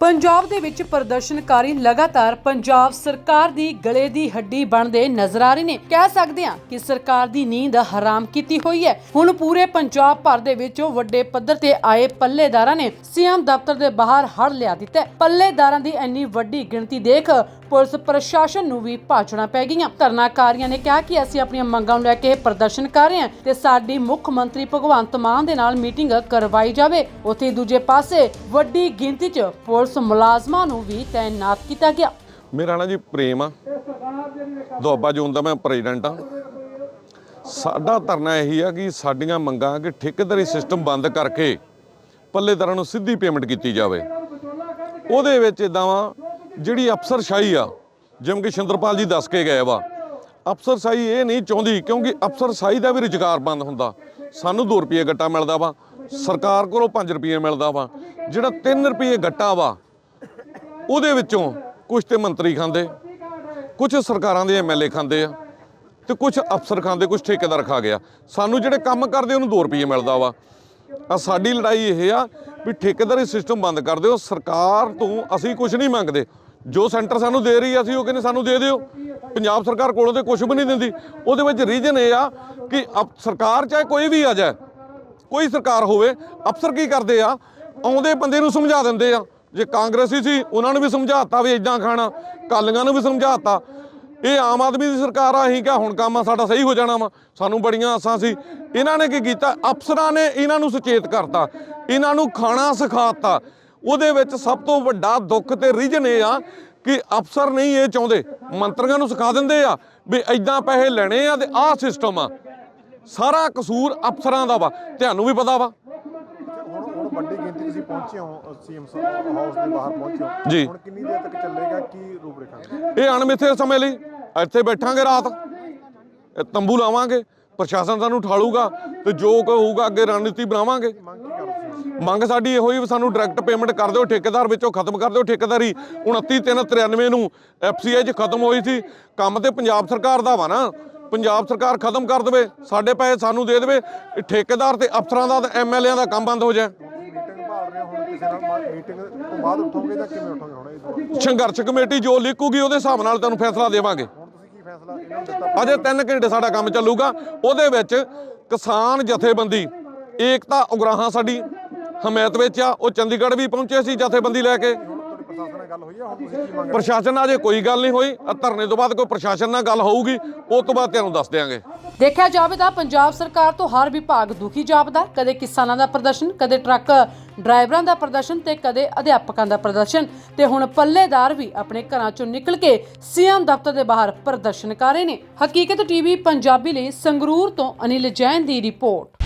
ਪੰਜਾਬ ਦੇ ਵਿੱਚ ਪ੍ਰਦਰਸ਼ਨਕਾਰੀ ਲਗਾਤਾਰ ਪੰਜਾਬ ਸਰਕਾਰ ਦੀ ਗਲੇ ਦੀ ਹੱਡੀ ਬਣਦੇ ਨਜ਼ਰ ਆ ਰਹੇ ਨੇ। ਕਹਿ ਸਕਦੇ ਹਾਂ ਕਿ ਸਰਕਾਰ ਦੀ ਨੀਂਦ ਹਰਾਮ ਕੀਤੀ ਹੋਈ ਹੈ। ਹੁਣ ਪੂਰੇ ਪੰਜਾਬ ਭਰ ਦੇ ਵਿੱਚ ਵੱਡੇ ਪੱਧਰ ਤੇ ਆਏ ਪੱਲੇਦਾਰਾਂ ਨੇ ਸੀਐਮ ਦਫ਼ਤਰ ਦੇ ਬਾਹਰ ਹੜ ਲਿਆ ਦਿੱਤਾ ਪੱਲੇਦਾਰਾਂ ਦੀ ਇੰਨੀ ਵੱਡੀ ਗਿਣਤੀ ਦੇਖ ਪੁਲਿਸ ਪ੍ਰਸ਼ਾਸਨ ਨੂੰ ਵੀ ਭਾਜਣਾ ਪੈ ਗਈਆਂ। ਧਰਨਾਕਾਰੀਆਂ ਨੇ ਕਿਹਾ ਕਿ ਅਸੀਂ ਆਪਣੀਆਂ ਮੰਗਾਂ ਨੂੰ ਲੈ ਕੇ ਪ੍ਰਦਰਸ਼ਨ ਕਰ ਰਹੇ ਹਾਂ ਤੇ ਸਾਡੀ ਮੁੱਖ ਮੰਤਰੀ ਭਗਵੰਤ ਮਾਨ ਦੇ ਨਾਲ ਮੀਟਿੰਗ ਕਰਵਾਈ ਜਾਵੇ। ਉੱਥੇ ਦੂਜੇ ਪਾਸੇ ਵੱਡੀ ਗਿਣਤੀ 'ਚ ਪੁਲਿਸ ਮੁਲਾਜ਼ਮਾਂ ਨੂੰ ਵੀ ਤਾਇਨਾਤ ਕੀਤਾ ਗਿਆ। ਮੇਰਾ ਨਾਂ ਜੀ ਪ੍ਰੇਮ ਆ। ਦੁਆਬਾ ਜ਼ੋਨ ਦਾ ਮੈਂ ਪ੍ਰੈਜ਼ੀਡੈਂਟ ਆ। ਸਾਡਾ ਧਰਨਾ ਇਹੀ ਆ ਕਿ ਸਾਡੀਆਂ ਮੰਗਾਂ ਕਿ ਠੇਕੇਦਾਰੀ ਸਿਸਟਮ ਬੰਦ ਕਰਕੇ ਪੱਲੇਦਾਰਾਂ ਨੂੰ ਸਿੱਧੀ ਪੇਮੈਂਟ ਕੀਤੀ ਜਾਵੇ। ਉਹਦੇ ਵਿੱਚ ਇਦਾਂ ਵਾ ਜਿਹੜੀ ਅਫਸਰਸ਼ਾਹੀ ਆ, ਜਿਵੇਂ ਕਿ ਸ਼ਿੰਦਰਪਾਲ ਜੀ ਦੱਸ ਕੇ ਗਏ ਵਾ, ਅਫਸਰਸ਼ਾਹੀ ਇਹ ਨਹੀਂ ਚਾਹੁੰਦੀ ਕਿਉਂਕਿ ਅਫਸਰਸ਼ਾਹੀ ਦਾ ਵੀ ਰੁਜ਼ਗਾਰ ਬੰਦ ਹੁੰਦਾ। ਸਾਨੂੰ 2 ਰੁਪਏ ਗੱਟਾ ਮਿਲਦਾ ਵਾ, ਸਰਕਾਰ ਕੋਲੋਂ 5 ਰੁਪਏ ਮਿਲਦਾ ਵਾ। ਜਿਹੜਾ 3 ਰੁਪਏ ਗੱਟਾ ਵਾ, ਉਹਦੇ ਵਿੱਚੋਂ ਕੁਝ ਤੇ ਮੰਤਰੀ ਖਾਂਦੇ ਕੁਝ ਸਰਕਾਰਾਂ ਦੇ ਐਮਐਲਏ ਖਾਂਦੇ ਆ, ਤੇ ਕੁਝ ਅਫਸਰ ਖਾਂਦੇ ਕੁਝ ਠੇਕੇਦਾਰ ਖਾ ਗਿਆ। ਸਾਨੂੰ ਜਿਹੜੇ ਕੰਮ ਕਰਦੇ, ਉਹਨੂੰ 2 ਰੁਪਏ ਮਿਲਦਾ ਵਾ। ਆ ਸਾਡੀ ਲੜਾਈ ਇਹ ਆ ਵੀ ਠੇਕੇਦਾਰੀ ਸਿਸਟਮ ਬੰਦ ਕਰ ਦਿਓ, ਸਰਕਾਰ ਤੋਂ ਅਸੀਂ ਕੁਝ ਨਹੀਂ ਮੰਗਦੇ। ਜੋ ਸੈਂਟਰ ਸਾਨੂੰ ਦੇ ਰਹੀ ਆ, ਅਸੀਂ ਉਹ ਕਹਿੰਦੇ ਸਾਨੂੰ ਦੇ ਦਿਓ। ਪੰਜਾਬ ਸਰਕਾਰ ਕੋਲੋਂ ਤੇ ਕੁਝ ਵੀ ਨਹੀਂ ਦਿੰਦੀ। ਉਹਦੇ ਵਿੱਚ ਰੀਜਨ ਇਹ ਆ ਕਿ ਅਪ- ਸਰਕਾਰ ਚਾਹੇ ਕੋਈ ਵੀ ਆ ਜਾਏ, ਕੋਈ ਸਰਕਾਰ ਹੋਵੇ, ਅਫਸਰ ਕੀ ਕਰਦੇ ਆ? ਆਉਂਦੇ ਬੰਦੇ ਨੂੰ ਸਮਝਾ ਦਿੰਦੇ ਆ। ਜੇ ਕਾਂਗਰਸੀ ਸੀ, ਉਹਨਾਂ ਨੂੰ ਵੀ ਸਮਝਾਤਾ ਵੀ ਇਦਾਂ ਖਾਣਾ ਕਾਲੀਆਂ ਨੂੰ ਵੀ ਸਮਝਾਤਾ। ਇਹ ਆਮ ਆਦਮੀ ਦੀ ਸਰਕਾਰ ਆ, ਅਸੀਂ ਕਿਹਾ ਹੁਣ ਕੰਮ ਆ, ਸਾਡਾ ਸਹੀ ਹੋ ਜਾਣਾ ਵਾ। ਸਾਨੂੰ ਬੜੀਆਂ ਆਸਾਂ ਸੀ। ਇਹਨਾਂ ਨੇ ਕੀ ਕੀਤਾ? ਅਫਸਰਾਂ ਨੇ ਇਹਨਾਂ ਨੂੰ ਸੁਚੇਤ ਕਰਤਾ। ਇਹਨਾਂ ਨੂੰ ਖਾਣਾ ਸਿਖਾਤਾ। ਉਹਦੇ ਵਿੱਚ ਸਭ ਤੋਂ ਵੱਡਾ ਦੁੱਖ ਤੇ ਰੀਜਨ ਇਹ ਆ ਕਿ ਅਫਸਰ ਨਹੀਂ ਇਹ ਚਾਹੁੰਦੇ। ਮੰਤਰੀਆਂ ਨੂੰ ਸਿਖਾ ਦਿੰਦੇ ਆ ਵੀ ਇਦਾਂ ਪੈਸੇ ਲੈਣੇ ਆ ਤੇ ਆਹ ਸਿਸਟਮ ਆ। ਸਾਰਾ ਕਸੂਰ ਅਫਸਰਾਂ ਦਾ ਵਾ। ਤੁਹਾਨੂੰ ਵੀ ਪਤਾ ਵਾ। ਵੱਡੀ ਗਿਣਤੀ ਤੁਸੀਂ ਪਹੁੰਚੇ ਹੋ ਸੀਐਮ ਹਾਊਸ ਦੇ ਬਾਹਰ ਪਹੁੰਚੇ ਹੋ। ਜੀ। ਹੁਣ ਕਿੰਨੀ ਦੇਰ ਤੱਕ ਚੱਲੇਗਾ ਕੀ ਰੂਪਰੇਖਾ? ਇਹ ਅਣਮਿੱਥੇ ਸਮੇਂ ਲਈ ਇੱਥੇ ਬੈਠਾਂਗੇ ਰਾਤ। ਤੰਬੂ ਲਾਵਾਂਗੇ ਪ੍ਰਸ਼ਾਸਨ ਸਾਨੂੰ ਉਠਾਲੂਗਾ ਤੇ ਜੋ ਕੋਈ ਹੋਊਗਾ ਅੱਗੇ ਰਣਨੀਤੀ ਬਣਾਵਾਂਗੇ। ਮੰਗ ਸਾਡੀ ਇਹੋ ਹੀ ਸਾਨੂੰ ਡਾਇਰੈਕਟ ਪੇਮੈਂਟ ਕਰ ਦਿਓ, ਠੇਕੇਦਾਰ ਵਿੱਚੋਂ ਖਤਮ ਕਰ ਦਿਓ ਠੇਕੇਦਾਰੀ। 29393 ਨੂੰ ਐਫਸੀਆਈ 'ਚ ਖਤਮ ਹੋਈ ਸੀ। ਕੰਮ ਤੇ ਪੰਜਾਬ ਸਰਕਾਰ ਦਾ ਵਾ ਨਾ। ਪੰਜਾਬ ਸਰਕਾਰ ਖਤਮ ਕਰ ਦੇਵੇ, ਸਾਡੇ ਪੈਸੇ ਸਾਨੂੰ ਦੇ ਦੇਵੇ। ਠੇਕੇਦਾਰ ਤੇ ਅਫਸਰਾਂ ਦਾ ਤੇ ਐਮਐਲਏਆਂ ਦਾ ਕੰਮ ਬੰਦ ਹੋ ਜਾਏ। ਮੀਟਿੰਗ ਤੋਂ ਬਾਅਦ ਉਠੋਗੇ ਜਾਂ ਕਿਵੇਂ ਉਠੋਗੇ ਹੁਣ ਇਹ ਤੋਂ ਸੰਘਰਸ਼ ਕਮੇਟੀ ਜੋ ਲਿਖੂਗੀ, ਉਹਦੇ ਹਿਸਾਬ ਨਾਲ ਤੁਹਾਨੂੰ ਫੈਸਲਾ ਦੇਵਾਂਗੇ। ਹੁਣ ਤੁਸੀਂ ਕੀ ਫੈਸਲਾ ਇਹਨਾਂ ਨੂੰ ਦਿੱਤਾ ਅਜੇ 3 ਘੰਟੇ ਸਾਡਾ ਕੰਮ ਚੱਲੂਗਾ। ਉਹਦੇ ਵਿੱਚ ਕਿਸਾਨ ਜਥੇਬੰਦੀ, ਏਕਤਾ ਉਗਰਾਹਾਂ ਸਾਡੀ ਹਮਾਇਤ ਵਿੱਚ ਆ, ਉਹ ਚੰਡੀਗੜ੍ਹ ਵੀ ਪਹੁੰਚੇ ਸੀ ਜਥੇਬੰਦੀ ਲੈ ਕੇ। ਪ੍ਰਸ਼ਾਸਨ ਨਾਲ ਗੱਲ ਕੋਈ ਗੱਲ ਨਹੀਂ ਹੋਈ ਧਰਨੇ ਤੋਂ ਬਾਅਦ ਕੋਈ ਪ੍ਰਸ਼ਾਸਨ ਨਾਲ ਗੱਲ ਹੋਊਗੀ ਉਸ ਤੋਂ ਬਾਅਦ ਤੁਹਾਨੂੰ ਦੱਸ ਦਿਆਂਗੇ। ਦੇਖਿਆ ਜਾਵੇ ਤਾਂ ਪੰਜਾਬ ਸਰਕਾਰ ਤੋਂ ਹਰ ਵਿਭਾਗ ਦੁਖੀ ਜਾਪਦਾ, ਕਦੇ ਕਿਸਾਨਾਂ ਦਾ ਪ੍ਰਦਰਸ਼ਨ, ਕਦੇ ਟਰੱਕ ਡਰਾਈਵਰਾਂ ਦਾ ਪ੍ਰਦਰਸ਼ਨ ਤੇ ਕਦੇ ਅਧਿਆਪਕਾਂ ਦਾ ਪ੍ਰਦਰਸ਼ਨ। ਤੇ ਹੁਣ ਪੱਲੇਦਾਰ ਵੀ ਆਪਣੇ ਘਰਾਂ ਚੋਂ ਨਿਕਲ ਕੇ ਸੀਐਮ ਦਫ਼ਤਰ ਦੇ ਬਾਹਰ ਪ੍ਰਦਰਸ਼ਨ ਕਰ ਰਹੇ ਨੇ। ਹਕੀਕਤ ਟੀਵੀ ਪੰਜਾਬੀ ਲਈ ਸੰਗਰੂਰ ਤੋਂ ਅਨਿਲ ਜੈਨ ਦੀ ਰਿਪੋਰਟ।